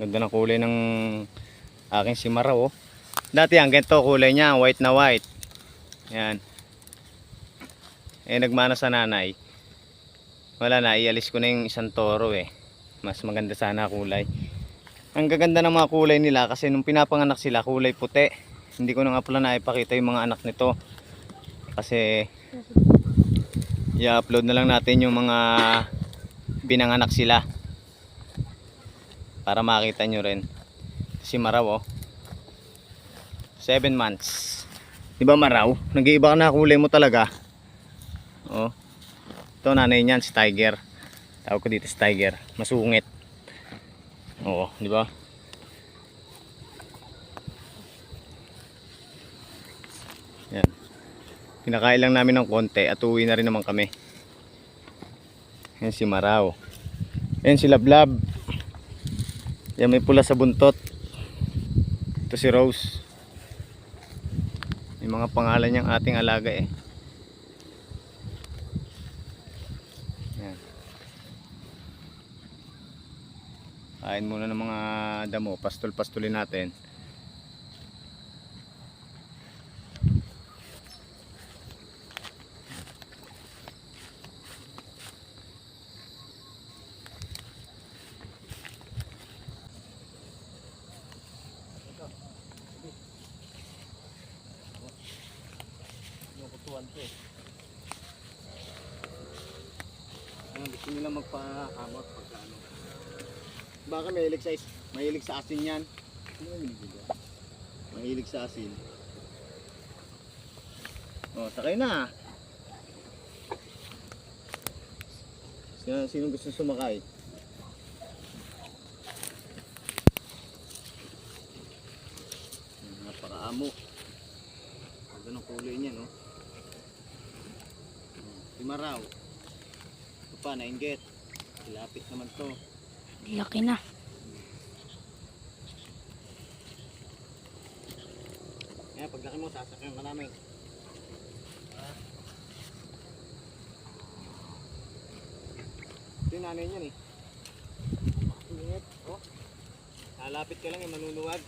Ganda ng kulay ng aking simaraw oh. Dati ang ganito kulay niya, white na white. Yan. Eh nagmana sa nanay. Wala na, ialis ko na yung isang toro eh. Mas maganda sana kulay. Ang gaganda ng mga kulay nila kasi nung pinapanganak sila kulay puti. Hindi ko na nga pala naipakita yung mga anak nito. Kasi i-upload na lang natin yung mga binanganak sila. Para makita nyo rin. Si Maraw oh. 7 months. Di ba Maraw? Nag-iiba na kulay mo talaga. Oh. Ito nanay niyan si Tiger. Tawag ko dito si Tiger. Masungit. Oo, di ba? Yan. Pinakain lang namin ng konti at uwi na rin naman kami. Yan si Maraw. Yan si Lablab. Yan may pula sa buntot. Ito si Rose. May mga pangalan niyang ating alaga eh. Yan. Kain muna ng mga damo. Pastol-pastulin natin. Nakutuan to eh. Ano, gusto nila magpahamot pagka ano. Baka mahilig sa, is- mahilig sa asin yan. Ano? Mahilig sa asin. Oh, sakay na. Sino, sino gusto sumakay? Napakaamo. Ang ganong kulay niya, no? Si Maraw. Ito pa, nainggit. Ilapit naman to. Laki na. Kaya paglaki mo, sasakyan ka namin. Ito yung nanay niyan eh. Ingat. Oh. Lalapit ka lang eh, manuluwag.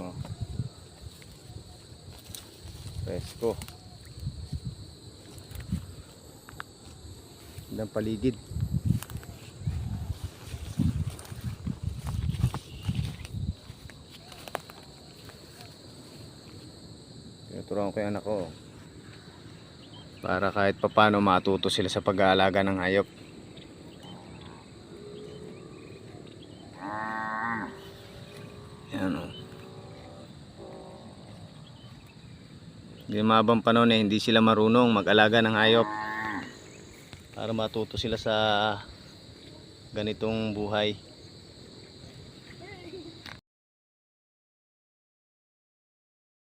Oh. Presko. Gandang paligid. Tinuturuan ko yung anak ko. Para kahit papano matuto sila sa pag-aalaga ng hayop. Yan o. Hindi mabang panahon eh, hindi sila marunong mag-alaga ng hayop. Para matuto sila sa ganitong buhay.